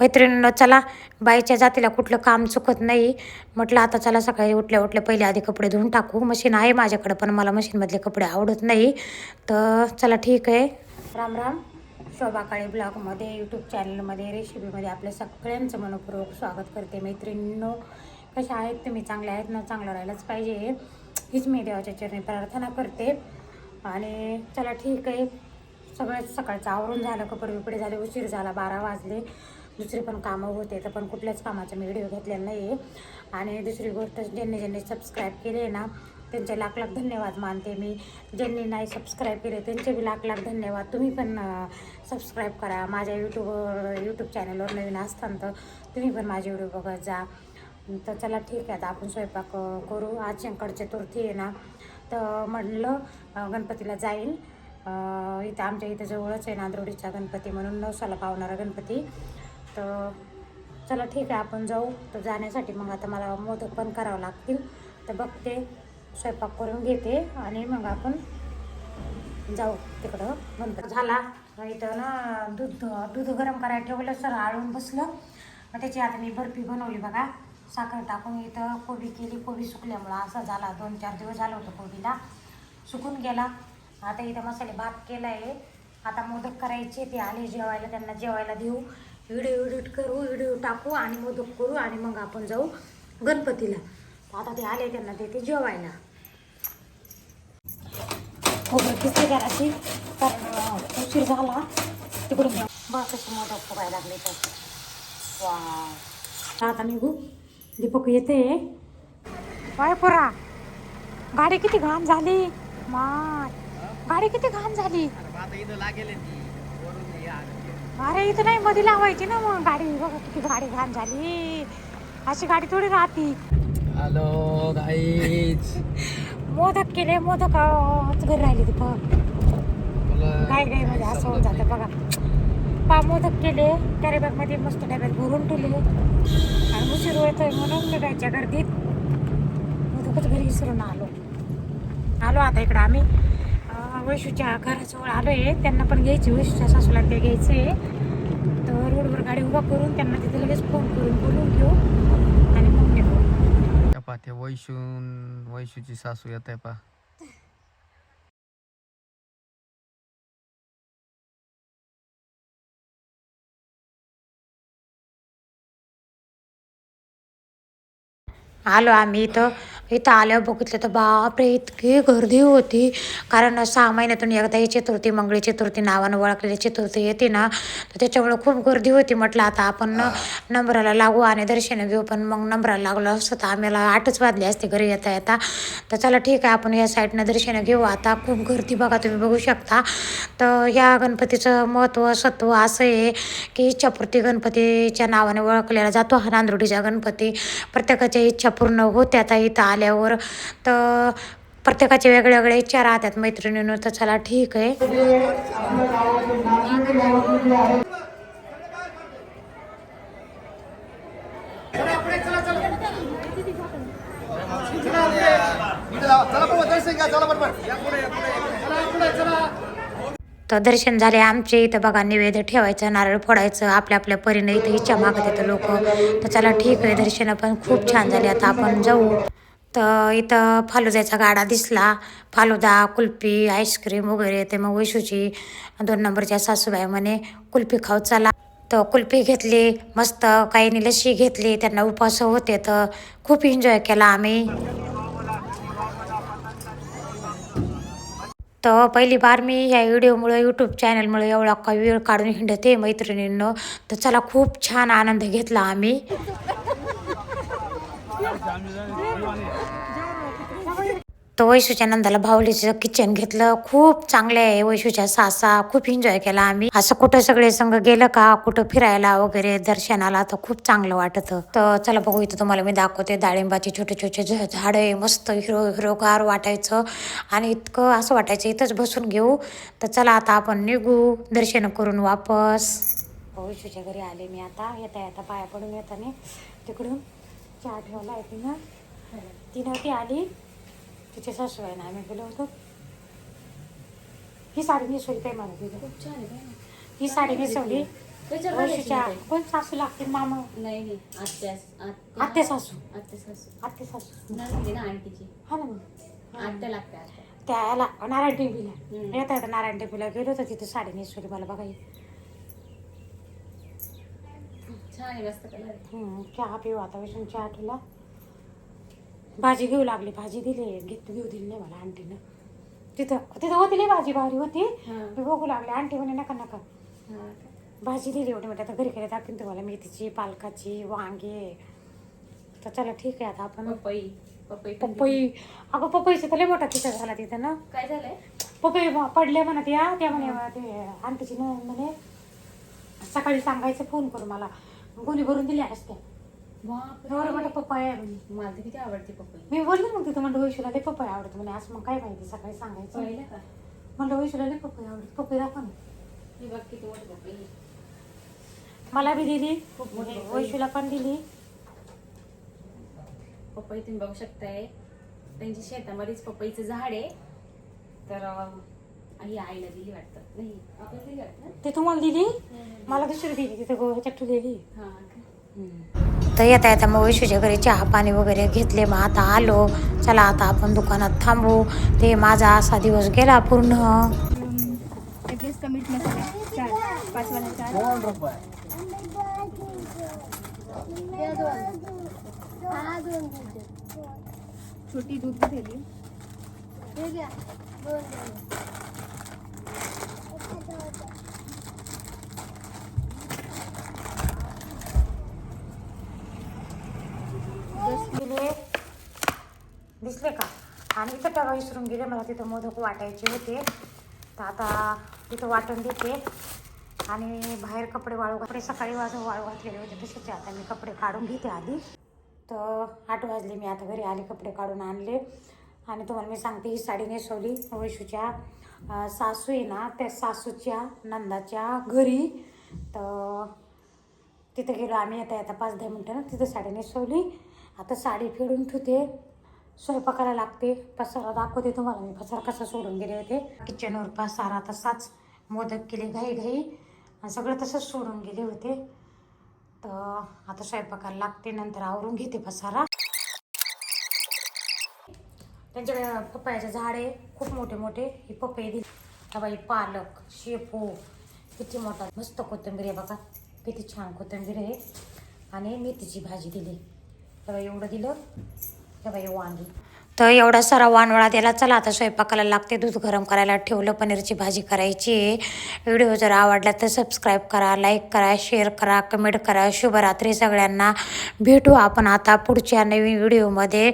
मैत्रिणींनो चला. बाईच्या जातीला कुठलं काम चुकत नाही. म्हटलं आता चला सकाळी उठल्या उठल्या पहिले आधी कपडे धुवून टाकू. मशीन आहे माझ्याकडं पण मला मशीनमधले कपडे आवडत नाही. तर चला ठीक आहे. राम राम. शोभा काळे ब्लॉगमध्ये यूट्यूब चॅनलमध्ये रेसिपीमध्ये आपल्या सगळ्यांचं मनपूर्वक स्वागत करते मैत्रिणींनो. कशा आहेत तुम्ही? चांगल्या आहेत ना? चांगलं राहायलाच पाहिजे. हीच मी देवाच्या चरणी प्रार्थना करते. आणि चला ठीक आहे. सगळं सकाळचं आवरून झालं कपडे बिपडे झाले उशीर झाला बारा वाजले. दुसरे पण कामं होते तर पण कुठल्याच कामाचा मी व्हिडिओ घेतलेला नाही आहे आणि दुसरी गोष्ट ज्यांनी ज्यांनी सबस्क्राईब केले ना त्यांचे लाख लाख धन्यवाद मानते मी. ज्यांनी नाही सबस्क्राईब केले त्यांचे बी लाख लाख धन्यवाद. तुम्ही पण सबस्क्राईब करा. माझ्या यूट्यूबवर यूट्यूब चॅनलवर नवीन असताना तर तुम्ही पण माझे व्हिडिओ बघत जा. तर चला ठीक आहे आता आपण स्वयंपाक करू. आज शंकर चतुर्थी आहे ना तर म्हणलं गणपतीला जाईल इथं आमच्या इथं जवळच आहे नांदरोडीचा गणपती म्हणून नवसाला पावणारा गणपती. तर चला ठीक आहे आपण जाऊ. तर जाण्यासाठी मग आता मला मोदक पण करावं लागतील. तर बघते स्वयंपाक करून घेते आणि मग आपण जाऊ तिकडं. गणपती झाला. इथं ना दूध दूध गरम करायला ठेवलं सर आळून बसलं. मग त्याची आता मी बर्फी बनवली बघा. साखर टाकून इथं कोबी केली कोबी सुकल्यामुळं असा झाला. दोन चार दिवस झालं होतं कोबीला. सुकून गेला. आता इथं मसाले भात केला आहे आता मोदक करायचे ते आले जेवायला. त्यांना जेवायला देऊ. व्हिडिओ एडिट करू व्हिडिओ टाकू आणि मोदक करू आणि मग आपण जाऊ गणपतीला. आता ते आले त्यांना देते जेवायला. खोबरं किती करायची कारण उशीर झाला. तिकडून बस असे मोदक फुगायला लागले तर. वा आता निघू. दीपक येते. काय पोरा. गाडी किती घाण झाली. माय. गाडी किती घाण झाली. अरे इथं नाही मध्ये लावायची ना मग गाडी. बघा किती गाडी घाण झाली. अशी गाडी थोडी राहती. हॅलो गाईज मोदक केले मोदक. घरी राहिली दीपक. काय काय म्हणजे असं होऊन जातं बघा. मोदक केले कॅरीबॅगमध्ये मस्त डब्यात भरून ठेवले. आणि उशीर येतोय म्हणून निघायच्या गर्दीत मोदकच घरी विसरून आलो. आलो आता इकडं आम्ही. वैशूच्या घराजवळ आलो आहे त्यांना पण घ्यायची वैशूच्या सासूला ते घ्यायचे. तर रोडवर गाडी उभा करून त्यांना तिथे लगेच फोन करून बोलून घेऊ. आणि मग निघू पा ते वैशून वैशूची सासू येत आहे पा आलो आम्ही इथं इथं आल्यावर बघितलं तर बापरे इतकी गर्दी होती. कारण सहा महिन्यातून एकदा ही चतुर्थी मंगळी चतुर्थी नावानं ओळखलेली चतुर्थी येते ना तर त्याच्यामुळं खूप गर्दी होती म्हटलं आता. आपण नंबराला लागू आणि दर्शन घेऊ पण मग नंबराला लागलो असतं तर आम्हाला आठच वाजले असते घरी येता येता. तर चला ठीक आहे आपण या साईडनं दर्शन घेऊ. आता खूप गर्दी बघा तुम्ही बघू शकता. तर या गणपतीचं महत्त्व सत्व असं आहे की इच्छापूर्ती गणपतीच्या नावाने ओळखलेला जातो. हा नांदुर्डीचा गणपती. प्रत्येकाच्या इच्छा पूर्ण होत्या. आता इथं आल्यावर तर प्रत्येकाचे वेगळ्या वेगळ्या इच्छा राहतात. मैत्रिणीनं तर चला ठीक आहे. तर दर्शन झाले आमचे इथं बघा निवेद ठेवायचं नारळ फोडायचं आपल्या आपल्या परीने इथं इच्छा मागत येतं लोक. तर चला ठीक आहे दर्शन पण खूप छान झाले. आता आपण जाऊ. तर इथं फालुद्याचा गाडा दिसला. फालुदा कुल्फी आईस्क्रीम वगैरे ते मग वैशूची दोन नंबरच्या सासूबाई म्हणे कुल्फी खाऊ चला. तर कुल्फी घेतली मस्त काहींनी लस्सी घेतली त्यांना उपवास होते तर खूप एन्जॉय केला आम्ही. तर पहिली बार मी ह्या व्हिडिओमुळे यूट्यूब चॅनलमुळे एवढा काही वेळ काढून हिंडते मैत्रिणींनो. तर चला खूप छान आनंद घेतला आम्ही. तर वैशूच्या नंदाला भावलीचं किचन घेतलं. खूप चांगलं आहे वैशूच्या सासा. खूप एन्जॉय केला आम्ही. असं कुठं सगळे संघ गेलं का कुठं फिरायला वगैरे दर्शनाला तर खूप चांगलं वाटत. तर चला बघू इथं तुम्हाला मी दाखवते. डाळिंबाचे छोटे छोटे झ झाडं आहे. मस्त हिरो हिरोगार वाटायचं. आणि इतकं असं वाटायचं इथंच बसून घेऊ. तर चला आता आपण निघू. दर्शन करून वापस. वैशूच्या घरी आले मी आता. येता येता पाया पडून येताना. तिकडून चहा ठेवला आहे तिनं. ती नव्हती आली. तिच्या सासूबाईनं आम्ही गेलो होतो. ही साडी नेसवली काय मला खूप छान आहे ना? ही साडी नेसवली त्याच्यावर घालायची वैशूच्या नाही कोण सासू लागते मामा. नाही नाही. आत्या आत्या आत्या सासू. आत्या सासू. आत्या सासू. नाही ना आंटीची? हा ना मग. आत्या लागते आत्या. त्या याला नारायण टेंबीला हम्म. येता येता नारायण टेंबीला गेलो तर तिथे साडी नेसवली मला बघा ही. छान आहे मस्त कलर आहे. हम्म, चहा पिऊ आता विषून चहा ठेवला भाजी घेऊ लागली भाजी दिली घेत घेऊ दिली नाही मला आंटीनं. तिथं तिथं होती लई भाजी भारी होती. हा. मी बघू लागले आंटी म्हणे नका नका. हा का? भाजी दिली एवढी मोठी आता घरी घरी दाखवीन तुम्हाला मेथीची पालकाची वांगे. तर चला ठीक आहे आता आपण. पपई पपई पण पपई. अगं पपईचं तर लय मोठा तिथं झाला तिथं ना. काय झालंय? पपई म- पडले म्हणत या त्या म्हणे ते आंटीची न म्हणे सकाळी सांगायचं फोन करू मला. गोणी भरून दिल्या असत्या. एवढं मोठं पपई आहे म्हणे मला तर किती आवडते पपई मी बोलले मग तिथं म्हणलं वैशूला लय पपई आवडतं. म्हणे असं मग काय माहिती सकाळी सांगायचं. पाहिलं का? म्हणलं वैशूला लय पपई आवडत. पपई दाखव ना. हे बघ किती मोठी पपई आहे. मला बी दिली. खूप मोठी पपई. वैशूला पण दिली. पपई तुम्ही बघू शकताय. त्यांच्या शेतामध्येच पपईचं झाड आहे. तर अं, आईला दिली वाटतं. नाही आपण दिली वाटतं ना? ते तुम्हाला दिली? मला दुसरी दिली तिथं ठेवलेली हा? तर येता येता मग वैशूच्या घरी चहा पाणी वगैरे घेतले मग आता आलो. चला आता आपण दुकानात थांबू. ते माझा असा दिवस गेला पूर्ण. एड्रेस कमिट मसाला चार पाच वाला चार छोटी दूध दिले. दिसले का? आणि इथं टवा विसरून गेले मला तिथं मोदक वाटायचे होते. तर आता तिथं वाटून देते. आणि बाहेर कपडे वाळू कपडे सकाळी वाजून वाळू घातलेले होते तसेच आता मी कपडे काढून घेते आधी. तर आठ वाजले. मी आता घरी आले कपडे काढून आणले. आणि तुम्हाला मी सांगते ही साडी नेसवली वैशूच्या सासू आहे ना त्या सासूच्या नंदाच्या घरी. तर तिथं गेलो आम्ही. आता येता पाच दहा मिनटं ना तिथं साडी नेसवली. आता साडी फिरून ठेवते. स्वयंपाकाला लागते. पसारा दाखवते तुम्हाला मी. पसारा कसा सोडून गेले होते. किचनवर पसारा तसाच मोदक केले घाई घाई. आणि सगळं तसंच सोडून गेले होते. तर आता स्वयंपाकाला लागते नंतर आवरून घेते पसारा. त्यांच्याकडे पपयाचे झाड आहे. खूप मोठे मोठे. हे पपई दिले. बाई पालक शेपू. किती मोठा. मस्त कोथिंबीर आहे बघा. किती छान कोथिंबीर आहे. आणि मेथीची भाजी दिली. तेव्हा एवढं दिलं. तर एवढा सारा वानवळा दिला चला आता स्वयंपाकाला लागते. दूध गरम करायला ठेवलं पनीरची भाजी करायची. आहे व्हिडिओ जर आवडला तर सबस्क्राईब करा लाईक करा शेअर करा कमेंट करा. शुभरात्री सगळ्यांना. भेटू आपण आता पुढच्या नवीन व्हिडिओमध्ये.